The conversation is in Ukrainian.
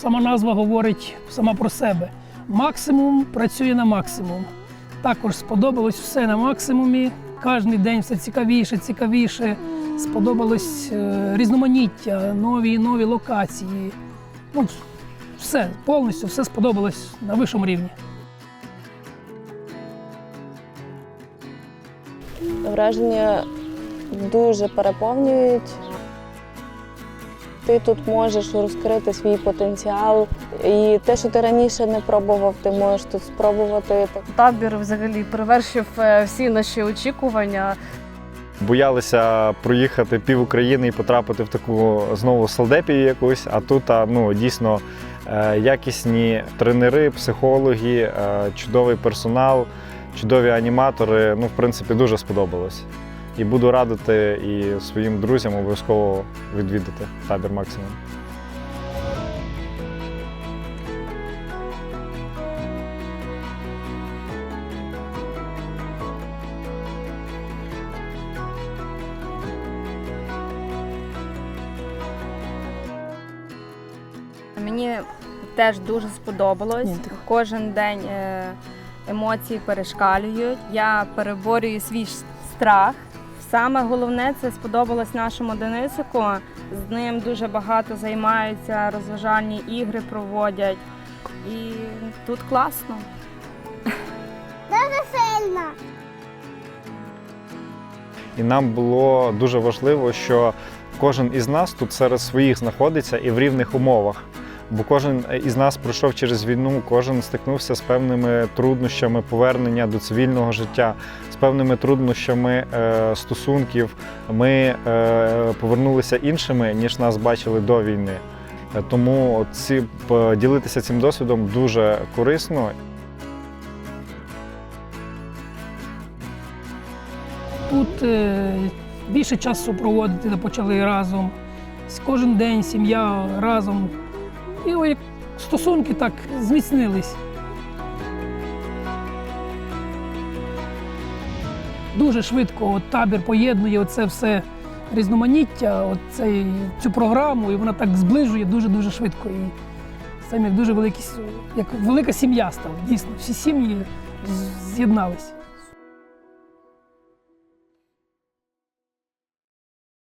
сама назва говорить сама про себе. Максимум працює на максимум. Також сподобалось все на максимумі. Кожен день все цікавіше, цікавіше. Сподобалось е, різноманіття, нові і нові локації. Ну, все, повністю все сподобалось на вищому рівні. Враження дуже переповнюють. Ти тут можеш розкрити свій потенціал, і те, що ти раніше не пробував, ти можеш тут спробувати. Табір взагалі перевершив е, всі наші очікування. Боялися проїхати пів України і потрапити в таку знову салдепію якусь, а тут ну, дійсно е, якісні тренери, психологи, е, чудовий персонал, чудові аніматори. Ну, в принципі, дуже сподобалось. І буду радити і своїм друзям обов'язково відвідати табір максимум. Мені теж дуже сподобалось. Кожен день е, емоції перешкалюють. Я переборюю свій страх. Саме головне це сподобалось нашому Денисику. З ним дуже багато займаються, розважальні ігри проводять. І тут класно. І нам було дуже важливо, що кожен із нас тут серед своїх знаходиться і в рівних умовах. Бо кожен із нас пройшов через війну, кожен стикнувся з певними труднощами повернення до цивільного життя, з певними труднощами е, стосунків. Ми е, повернулися іншими, ніж нас бачили до війни. Е, Тому ці поділитися цим досвідом дуже корисно. Тут більше часу проводити почали разом. Кожен день сім'я разом. І о, стосунки так зміцнились. Дуже швидко от, табір поєднує оце все різноманіття, оцей, цю програму, і вона так зближує дуже-дуже швидко. І як дуже великі, як велика сім'я стала. Дійсно, всі сім'ї з- з'єднались.